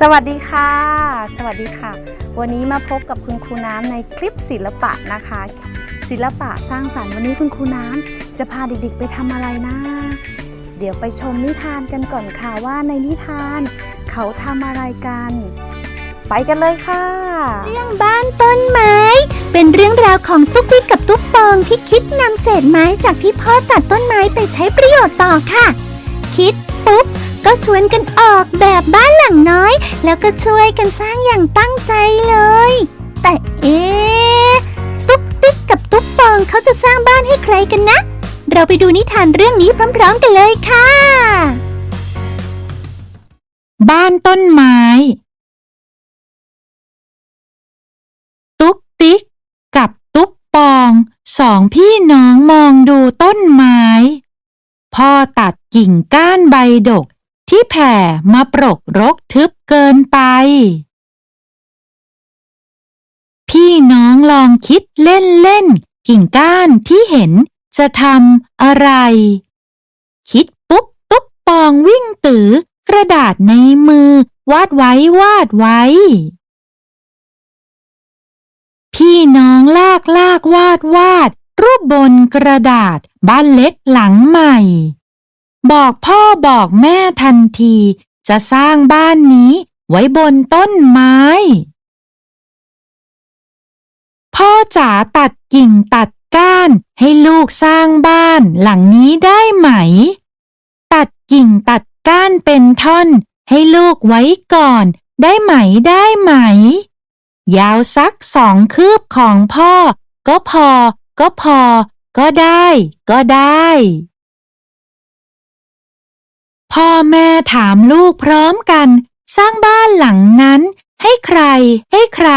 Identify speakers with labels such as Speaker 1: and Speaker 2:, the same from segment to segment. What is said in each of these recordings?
Speaker 1: สวัสดีค่ะ สวัสดีค่ะ วันนี้มาพบกับคุณครูน้ำในคลิปศิลปะนะคะ ศิลปะสร้างสรรค์วันนี้คุณครูน้ำจะพาเด็กๆไปทำอะไรนะ เดี๋ยวไปชมนิทานกันก่อนค่ะว่าในนิทาน เขาทำอะไรกัน ไปกันเลยค่ะ
Speaker 2: เรื่องบ้านต้นไม้ เป็นเรื่องราวของตุ๊กติ๊กกับตุ๊กปองที่คิดนำเศษไม้จากที่พ่อตัดต้นไม้ไปใช้ประโยชน์ต่อค่ะ คิดปุ๊บ ก็ชวนกันออกแบบบ้านหลังน้อย แล้วก็ช่วยกันสร้างอย่างตั้งใจเลย แต่เอ๊ะตุ๊กติ๊กกับตุ๊กปองเขาจะสร้างบ้านให้ใครกันนะ เราไปดูนิทานเรื่องนี้พร้อมๆกันเลยค่ะ
Speaker 3: บ้านต้นไม้ ตุ๊กติ๊กกับตุ๊กปองสองพี่น้องมองดูต้นไม้ พ่อตัดกิ่งก้านใบดก ที่แผ่มาปรกรกทึบเกินไป พี่น้องลองคิดเล่นเล่นๆกิ่งก้านที่เห็นจะทำอะไร คิดปุ๊บตุ๊บปองวิ่งตือกระดาษในมือ วาดไว้วาดไว้ พี่น้องลากลากวาดวาด รูปบนกระดาษบ้านเล็กหลังใหม่ บอกพ่อบอกแม่ทันที จะสร้างบ้านนี้ไว้บนต้นไม้ พ่อจ๋าตัดกิ่งตัดก้านให้ลูกสร้างบ้านหลังนี้ได้ไหม ตัดกิ่งตัดก้านเป็นท่อน ให้ลูกไว้ก่อน ได้ไหมได้ไหม ยาวสักสองคืบของพ่อ ก็พอ ก็พอ ก็ได้ ก็ได้ พ่อแม่ถามลูกพร้อมกัน สร้างบ้านหลังนั้น ให้ใคร ให้ใคร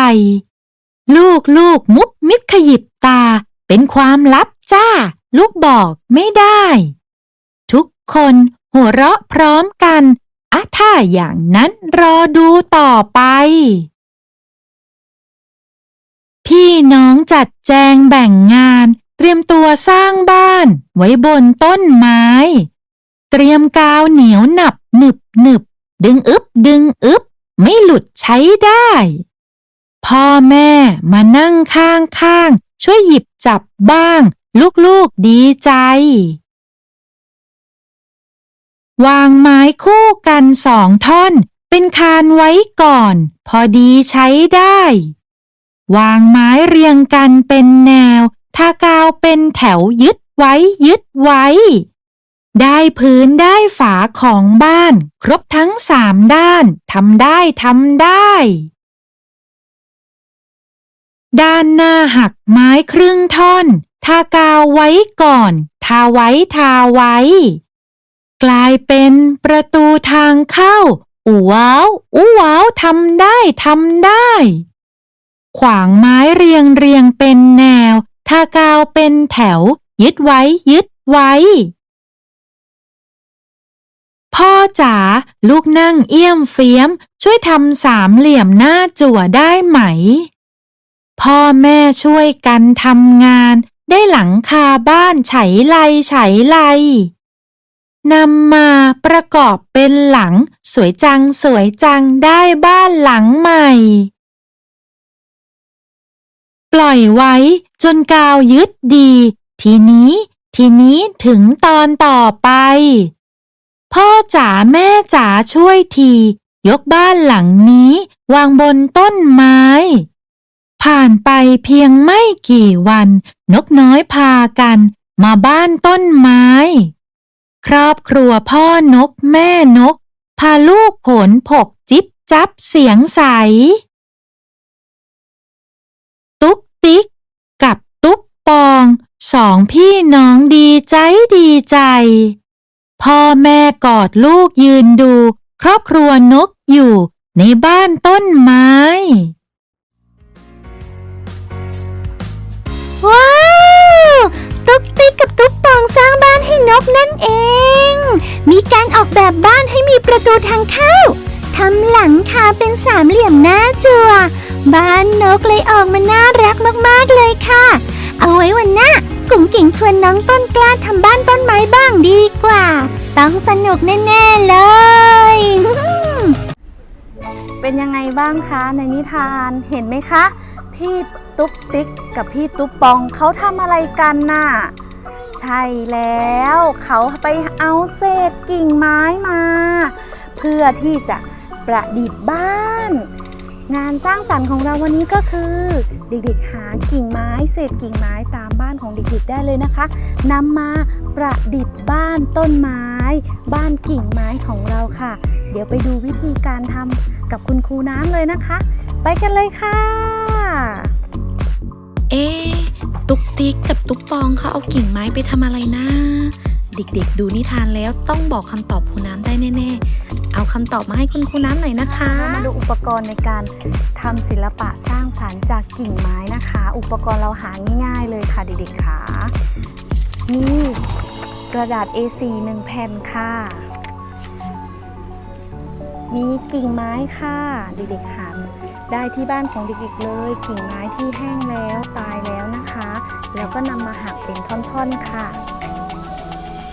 Speaker 3: ลูกลูกมุบมิบขยิบตา เป็นความลับจ้า ลูกบอกไม่ได้ ทุกคนหัวเราะพร้อมกันอะถ้าอย่างนั้นรอดูต่อไป พี่น้องจัดแจงแบ่งงาน เตรียมตัวสร้างบ้านไว้บนต้นไม้ เตรียมกาวเหนียวหนับหนึบหนึบดึงอึบดึงอึบไม่หลุดใช้ได้ พ่อแม่มานั่งข้างข้างช่วยหยิบจับบ้าง ลูกๆดีใจ วางไม้คู่กันสองท่อน เป็นคานไว้ก่อน พอดีใช้ได้ วางไม้เรียงกันเป็นแนว ทากาวเป็นแถวยึดไว้ยึดไว้ ได้พื้นได้ฝาของบ้าน ครบทั้งสามด้านทำได้ทำได้ ด้านหน้าหักไม้ครึ่งท่อน ทากาวไว้ก่อน ทาไว้ทาไว้ กลายเป็นประตูทางเข้าอูว้าวอูว้าวทำได้ทำได้ ขวางไม้เรียงเรียงเป็นแนว ทากาวเป็นแถว ยึดไว้ยึดไว้ พ่อจ๋าลูกนั่งเอี้ยมเฟียม ช่วยทำสามเหลี่ยมหน้าจั่วได้ไหม พ่อแม่ช่วยกันทำงาน ได้หลังคาบ้านไฉไลไฉไลนำมาประกอบเป็นหลัง สวยจังสวยจังได้บ้านหลังใหม่ ปล่อยไว้จนกาวยึดดี ทีนี้ ทีนี้ถึงตอนต่อไป พ่อจ๋าแม่จ๋าช่วยที ยกบ้านหลังนี้ วางบนต้นไม้ ผ่านไปเพียงไม่กี่วัน นกน้อยพากัน มาบ้านต้นไม้ ครอบครัวพ่อนกแม่นก พาลูกผลผกจิบจับเสียงใส ตุ๊กติ๊ก กับตุ๊กปอง สองพี่น้องดีใจดีใจ พ่อแม่กอดลูกยืนดู ครอบครัวนกอยู่ ในบ้านต้นไม้
Speaker 2: ว้าว ตุ๊กติ๊กกับตุ๊กปองสร้างบ้านให้นกนั่นเอง มีการออกแบบบ้านให้มีประตูทางเข้าทำหลังคาเป็นสามเหลี่ยมหน้าจัว บ้านนกเลยออกมาน่ารักมากๆเลยค่ะ เอาไว้วันหน้า กุ๋งกิ่งชวนน้องต้นกล้าทำบ้านต้นไม้บ้างดีกว่า ต้องสนุกแน่ๆเลย
Speaker 1: เป็นยังไงบ้างคะในนิทานเห็นไหมคะ พี่ตุ๊กติ๊กกับพี่ตุ๊กปองเขาทำอะไรกันน่ะ ใช่แล้วเขาไปเอาเศษกิ่งไม้มา เพื่อที่จะประดิษฐ์บ้าน งานสร้างสรรค์ของเราวันนี้ก็คือ เด็กๆหากิ่งไม้ เศษกิ่งไม้ตาม บ้านของเด็กๆได้เลยนะคะนำมาประดิษฐ์บ้านต้นไม้ บ้านกิ่งไม้ของเราค่ะ เดี๋ยวไปดูวิธีการทำกับคุณครูน้ำเลยนะคะ ไปกันเลยค่ะ
Speaker 4: เอ๊ตุ๊กติ๊กกับตุ๊กปองเขาเอากิ่งไม้ไปทำอะไรนะ เด็กๆ ดูนิทานแล้วต้องบอกคำตอบครูน้ำได้แน่ๆ เอาคำตอบมาให้คุณครูน้ำหน่อยนะคะ
Speaker 1: มาดูอุปกรณ์ในการทำศิลปะสร้างสรรค์จากกิ่งไม้นะคะ อุปกรณ์เราหาง่าย ๆ เลยค่ะเด็กๆค่ะนี่กระดาษ A4 1แผ่นค่ะ มีกิ่งไม้ค่ะเด็กๆหาได้ที่บ้านของเด็กๆเลย กิ่งไม้ที่แห้งแล้วตายแล้วนะคะ แล้วก็นำมาหักเป็นท่อนๆค่ะ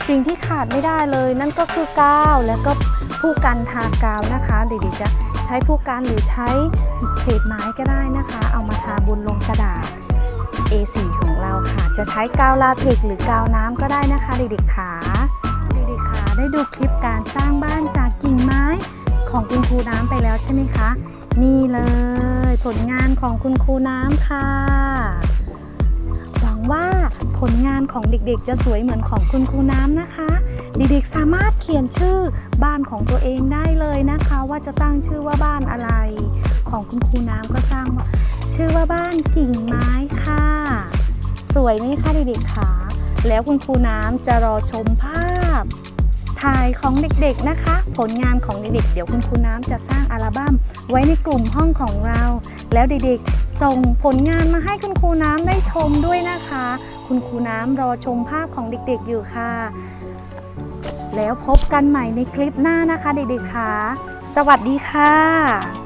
Speaker 1: สิ่งที่ขาดไม่ได้เลยนั่นก็คือกาวแล้วก็ ผู้กันทากาวนะคะเด็กๆจะใช้ผู้กันหรือใช้เศษไม้ก็ได้นะคะ เอามาทาบนลงกระดาษ A4 ของเราค่ะ จะใช้กาวลาเทกหรือกาวน้ำก็ได้นะคะเด็กๆขาเด็กๆขาได้ดูคลิปการสร้างบ้านจากกิ่งไม้ของคุณครูน้ำไปแล้วใช่ไหมคะ นี่เลยผลงานของคุณครูน้ำค่ะ หวังว่า ลงานของเด็กๆ จะสวยเหมือนของคุณครูน้ำนะคะ เด็กๆสามารถเขียนชื่อบ้านของตัวเองได้เลยนะคะ ว่าจะตั้งชื่อว่าบ้านอะไร ของคุณครูน้ำก็สร้างชื่อว่าบ้านกิ่งไม้ค่ะ สวยไหมคะเด็กๆคะแล้วคุณครูน้ำจะรอชมภาพ ถ่ายของเด็กๆนะคะ ผลงานของเด็กๆเดี๋ยวคุณครูน้ำจะสร้างอัลบั้มไว้ในกลุ่มห้องของเรา แล้วเด็กๆ ส่งผลงานมาให้คุณครูน้ำได้ชมด้วยนะคะ คุณครูน้ำรอชมภาพของเด็กๆอยู่ค่ะ แล้วพบกันใหม่ในคลิปหน้านะคะเด็กๆค่ะ สวัสดีค่ะ